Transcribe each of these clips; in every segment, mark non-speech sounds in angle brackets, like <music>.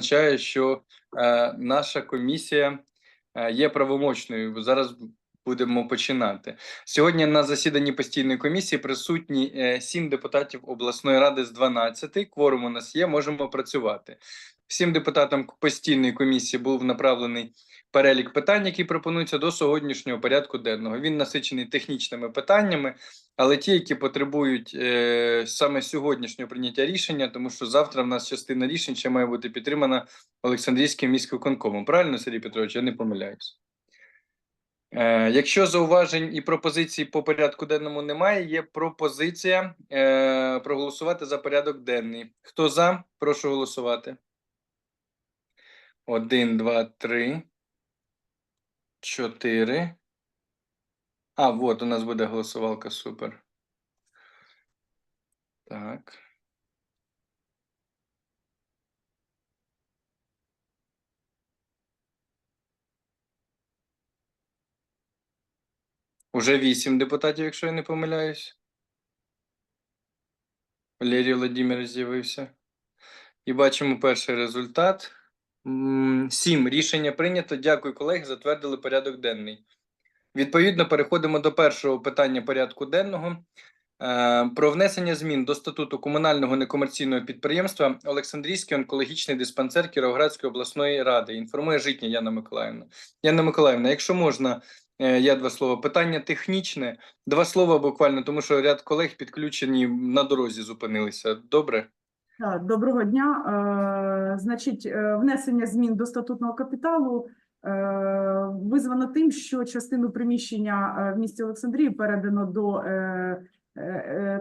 означає, що е, наша комісія е, є правомочною. Зараз будемо починати. Сьогодні на засіданні постійної комісії присутні е, сім депутатів обласної ради з 12. Кворум у нас є, можемо працювати. Всім депутатам постійної комісії був направлений перелік питань, які пропонуються до сьогоднішнього порядку денного. Він насичений технічними питаннями, але ті, які потребують е, саме сьогоднішнього прийняття рішення, тому що завтра в нас частина рішень ще має бути підтримана Олександрійським міськвиконкомом. Правильно, Сергій Петрович? Я не помиляюсь. Е, якщо зауважень і пропозицій по порядку денному немає, є пропозиція е, проголосувати за порядок денний. Хто за? Прошу голосувати. Один, два, три. Чотири. А, вот у нас буде голосувалка. Супер. Так. Уже вісім депутатів, якщо я не помиляюсь. Валерій Володимир з'явився. І бачимо перший результат. Сім. Рішення прийнято. Дякую, колеги. Затвердили порядок денний. Відповідно, переходимо до першого питання порядку денного. Е, Про внесення змін до статуту комунального некомерційного підприємства Олександрійський онкологічний диспансер Кіровоградської обласної ради. Інформує Житня Яна Миколаївна. Яна Миколаївна, якщо можна, е, я два слова. Питання технічне, два слова буквально, тому що ряд колег підключені на дорозі зупинилися. Добре? Доброго дня. Е, Значить, е, внесення змін до статутного капіталу е, визвано тим, що частину приміщення в місті Олександрії передано до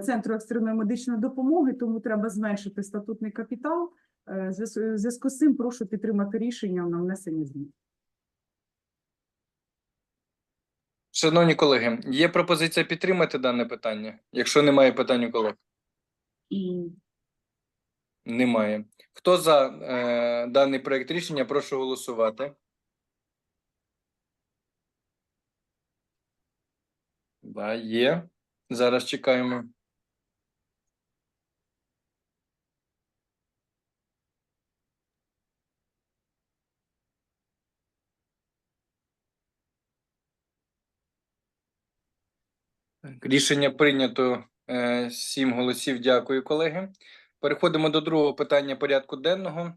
центру екстреної медичної допомоги, тому треба зменшити статутний капітал. Зв'язку з цим прошу підтримати рішення на внесення змін. Шановні колеги, є пропозиція підтримати дане питання, якщо немає питань у колег. Немає. Хто за е, даний проект рішення, прошу голосувати. Да, є. Зараз чекаємо. Рішення прийнято е, сім голосів. Дякую, колеги. Переходимо до другого питання порядку денного.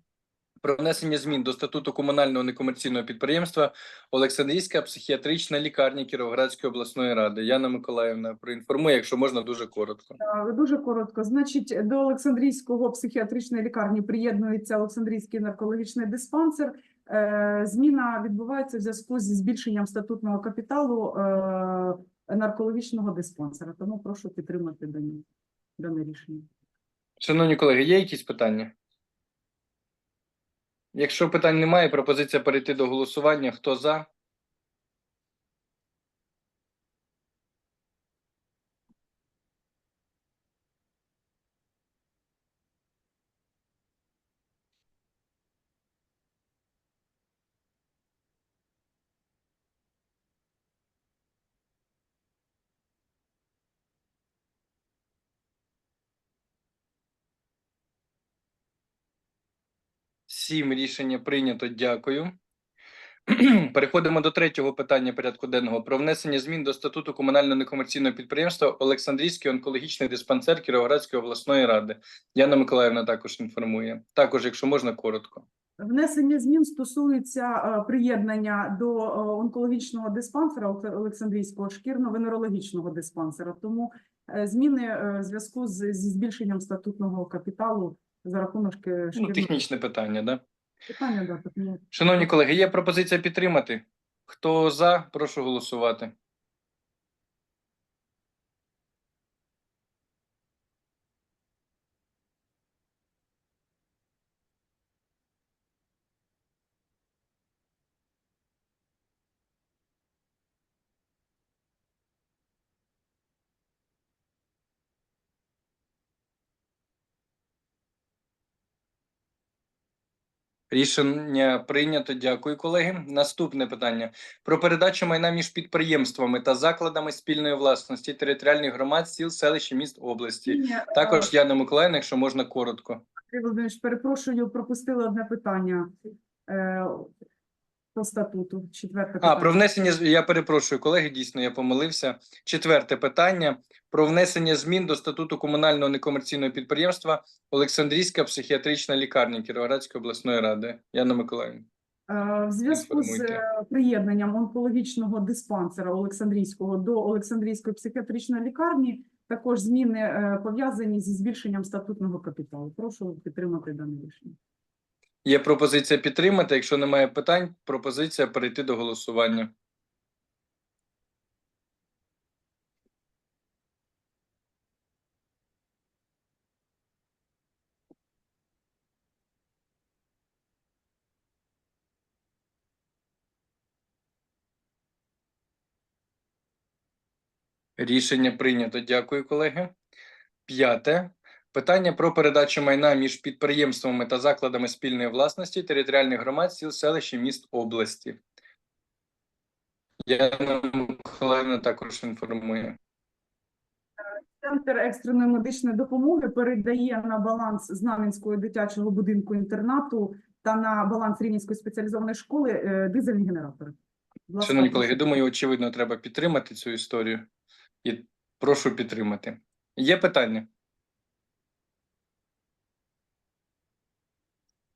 Про внесення змін до статуту комунального некомерційного підприємства Олександрійська психіатрична лікарня Кіровоградської обласної ради. Яна Миколаївна проінформує, якщо можна, дуже коротко. Е, Дуже коротко. Значить, до Олександрійського психіатричної лікарні приєднується Олександрійський наркологічний диспансер. Е, Зміна відбувається в зв'язку зі збільшенням статутного капіталу е, наркологічного диспансера. Тому прошу підтримати дане, рішення. Шановні колеги, є якісь питання? Якщо питань немає, пропозиція перейти до голосування. Хто за? Сім рішення прийнято. Дякую. <clears throat> Переходимо до третього питання порядку денного про внесення змін до статуту комунального некомерційного підприємства Олександрійський онкологічний диспансер Кіровоградської обласної ради. Яна Миколаївна також інформує. Також, якщо можна, коротко. Внесення змін стосується е, приєднання до е, онкологічного диспансера Олександрійського шкірно-венерологічного диспансера. Тому е, зміни в зв'язку з, збільшенням статутного капіталу за рахунок шкільних... Ну, технічне питання, да? питання. Да, так, Шановні колеги, є пропозиція підтримати. Хто за, прошу голосувати. Рішення прийнято. Дякую, колеги. Наступне питання про передачу майна між підприємствами та закладами спільної власності територіальних громад, сіл, селищ і міст області. Ні, е, Також Яна Миколаївна, якщо можна коротко. Андрій Володимирович, перепрошую, пропустила одне питання е, по статуту. Четверте А, про внесення я перепрошую, колеги. Дійсно, я помилився. Четверте питання про внесення змін до статуту комунального некомерційного підприємства Олександрійська психіатрична лікарня Кіровоградської обласної ради. Яна Миколаївна. Е, В зв'язку з е, приєднанням онкологічного диспансера Олександрійського до Олександрійської психіатричної лікарні також зміни е, пов'язані зі збільшенням статутного капіталу. Прошу підтримати дане рішення. Є пропозиція підтримати. Якщо немає питань, пропозиція перейти до голосування. Рішення прийнято. Дякую, колеги. П'яте. Питання про передачу майна між підприємствами та закладами спільної власності територіальних громад сіл, селищ і міст області. Яна Миколаївна також інформує. Центр екстреної медичної допомоги передає на баланс Знам'янського дитячого будинку інтернату та на баланс Рівненської спеціалізованої школи е, дизельні генератори. Ласка, Шановні колеги, думаю, очевидно, треба підтримати цю історію. І прошу підтримати. Є питання?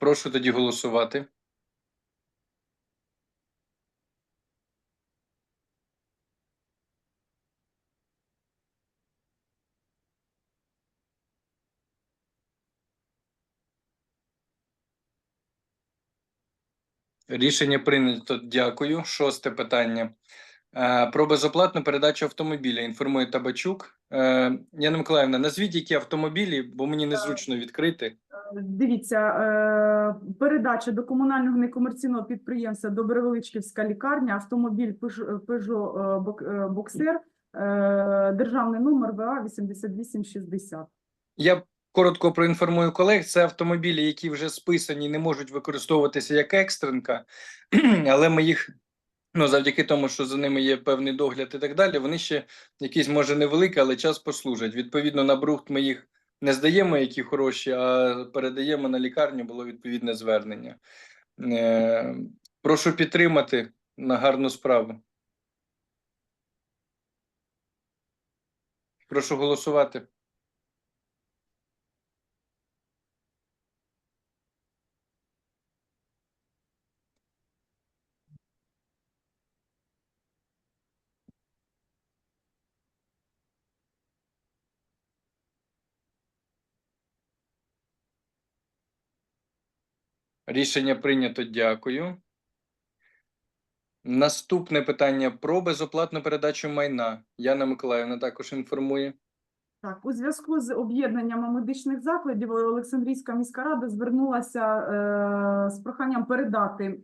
Прошу тоді голосувати. Рішення прийнято. Дякую. Шосте питання. Е, Про безоплатну передачу автомобіля інформує Табачук. Е, Яна Миколаївна, назвіть які автомобілі, бо мені незручно відкрити. Дивіться, е, передача до комунального некомерційного підприємства Добровеличківська лікарня, автомобіль Peugeot е, державний номер ВА 8860. Я коротко проінформую колег. Це автомобілі, які вже списані, не можуть використовуватися як екстренка, <clears throat> але ми їх. Ну, завдяки тому, що за ними є певний догляд і так далі, вони ще якісь, може, невеликі, але час послужать. Відповідно, на брухт ми їх не здаємо, які хороші, а передаємо на лікарню, було відповідне звернення. Е, прошу підтримати на гарну справу. Прошу голосувати. Рішення прийнято. Дякую. Наступне питання про безоплатну передачу майна. Яна Миколаївна також інформує. Так, у зв'язку з об'єднанням медичних закладів Олександрійська міська рада звернулася е, з проханням передати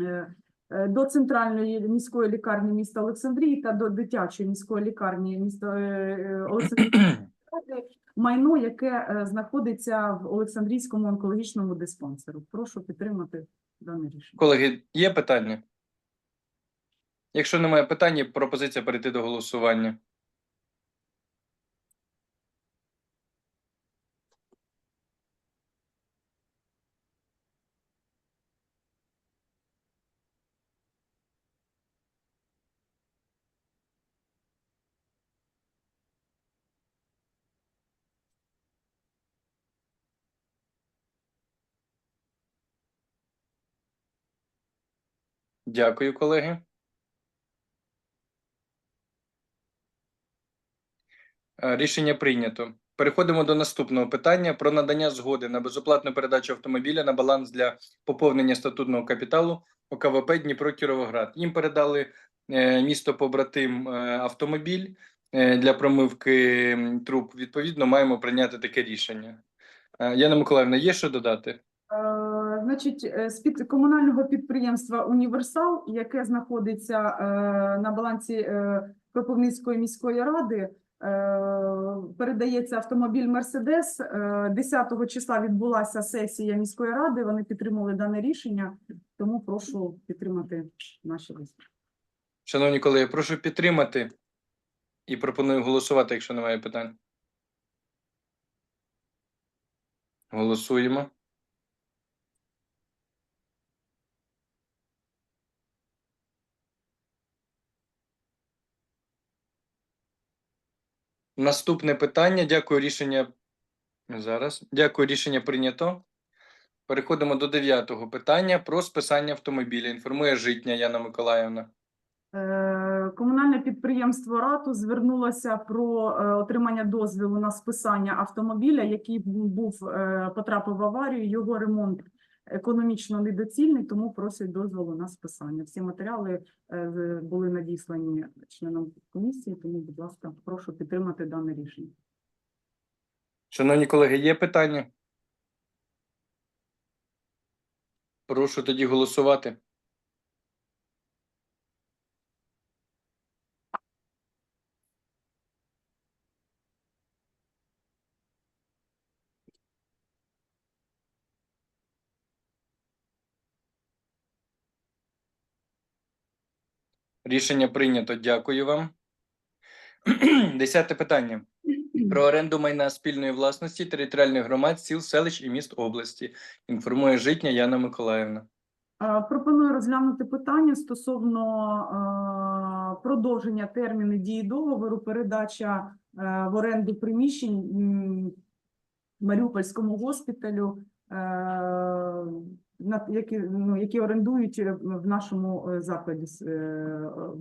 е, е, до центральної міської лікарні міста Олександрії та до дитячої міської лікарні міста е, е, Олександрії <clears throat> майно, яке е, знаходиться в Олександрійському онкологічному диспансеру. Прошу підтримати дане рішення. Колеги, є питання? Якщо немає питань, пропозиція перейти до голосування. Дякую, колеги. Е, Рішення прийнято. Переходимо до наступного питання про надання згоди на безоплатну передачу автомобіля на баланс для поповнення статутного капіталу ОКВП Дніпро Кіровоград. Їм передали е, місто побратим е, автомобіль для промивки труб. Відповідно, маємо прийняти таке рішення. Яна Миколаївна, є що додати? Е, Значить, е, з під комунального підприємства Універсал, яке знаходиться е, на балансі е, Кропивницької міської ради, е, передається автомобіль Мерседес. Е, 10 числа відбулася сесія міської ради. Вони підтримали дане рішення, тому прошу підтримати наші листи. Шановні колеги, прошу підтримати і пропоную голосувати, якщо немає питань. Голосуємо. Наступне питання. Дякую, рішення. Зараз. Дякую, рішення прийнято. Переходимо до дев'ятого питання про списання автомобіля. Інформує Житня Яна Миколаївна. Е, Комунальне підприємство РАТУ звернулося про е, отримання дозволу на списання автомобіля, який був е, потрапив в аварію. Його ремонт економічно недоцільний, тому просить дозволу на списання. Всі матеріали е, були надіслані членам комісії, тому, будь ласка, прошу підтримати дане рішення. Шановні колеги, є питання? Прошу тоді голосувати. Рішення прийнято. Дякую вам. <clears throat> Десяте питання. Про оренду майна спільної власності територіальних громад, сіл, селищ і міст області. Інформує Житня Яна Миколаївна. Пропоную розглянути питання стосовно продовження терміну дії договору, передача е, в оренду приміщень Маріупольському госпіталю, е, які, ну, які орендують е, в нашому е, закладі, е,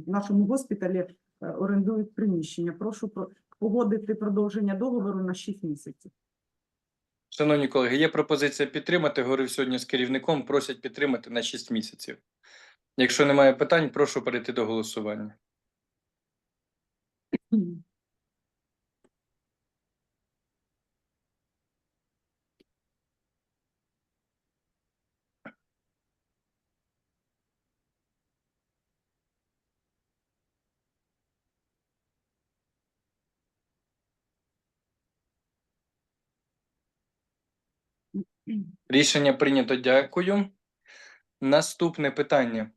в нашому госпіталі орендують приміщення. Прошу погодити продовження договору на 6 місяців. Шановні колеги, є пропозиція підтримати. Говорив сьогодні з керівником. Просять підтримати на 6 місяців. Якщо немає питань, прошу перейти до голосування. Рішення прийнято. Дякую. Наступне питання.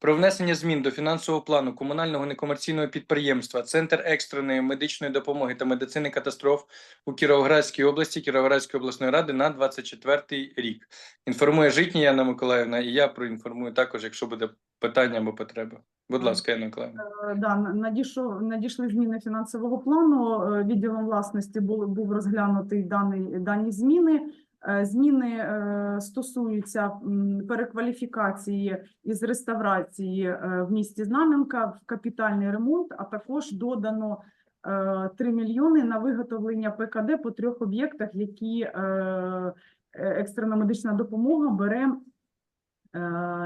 Про внесення змін до фінансового плану комунального некомерційного підприємства Центр екстреної медичної допомоги та медицини катастроф у Кіровоградській області Кіровоградської обласної ради на 24 рік. Інформує Житня Яна Миколаївна, і я проінформую також, якщо буде питання або потреба. Будь ласка, Яна Миколаївна. Е, Да, надійшов, надійшли зміни фінансового плану. е, Відділом власності був, був розглянутий даний, дані зміни. Е, Зміни е, стосуються перекваліфікації із реставрації е, в місті Знам'янка в капітальний ремонт, а також додано е, 3 мільйони на виготовлення ПКД по трьох об'єктах, які екстрена медична допомога бере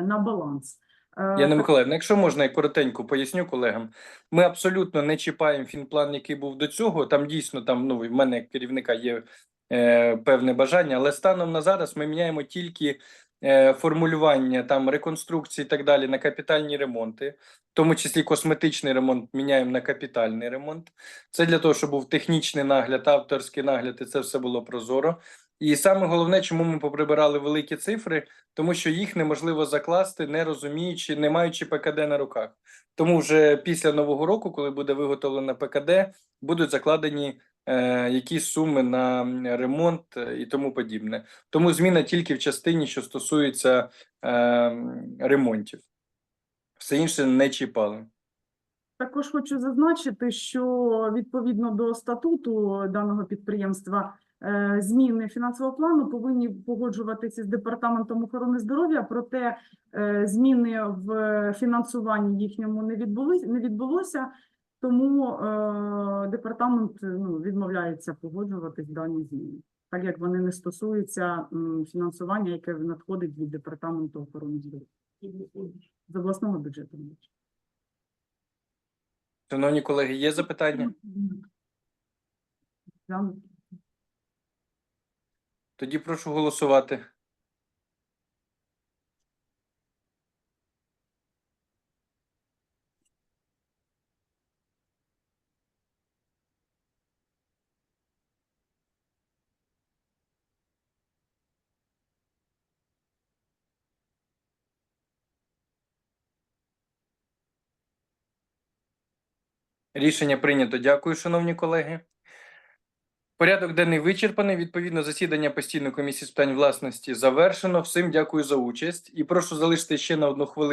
на баланс. Яна Миколаївна, якщо можна, я коротенько поясню колегам. Ми абсолютно не чіпаємо фінплан, який був до цього. Там дійсно там ну в мене як керівника є певне бажання, але станом на зараз ми міняємо тільки е, формулювання там реконструкції і так далі на капітальні ремонти, в тому числі косметичний ремонт міняємо на капітальний ремонт. Це для того, щоб був технічний нагляд, авторський нагляд, і це все було прозоро. І саме головне, чому ми поприбирали великі цифри, тому що їх неможливо закласти, не розуміючи, не маючи ПКД на руках. Тому вже після нового року, коли буде виготовлено ПКД, будуть закладені е, якісь суми на ремонт е, і тому подібне. Тому зміна тільки в частині, що стосується е, ремонтів. Все інше не чіпали. Також хочу зазначити, що відповідно до статуту даного підприємства зміни фінансового плану повинні погоджуватися з департаментом охорони здоров'я. Проте зміни в фінансуванні їхньому не відбулись, не відбулося. Тому е, департамент ну, відмовляється погоджувати дані зміни, так як вони не стосуються м, фінансування, яке надходить від департаменту охорони здоров'я з обласного бюджету. Шановні колеги, є запитання? Тоді прошу голосувати. Рішення прийнято. Дякую, шановні колеги. Порядок денний вичерпаний. Відповідно, засідання постійної комісії з питань власності завершено. Всім дякую за участь і прошу залишити ще на одну хвилину.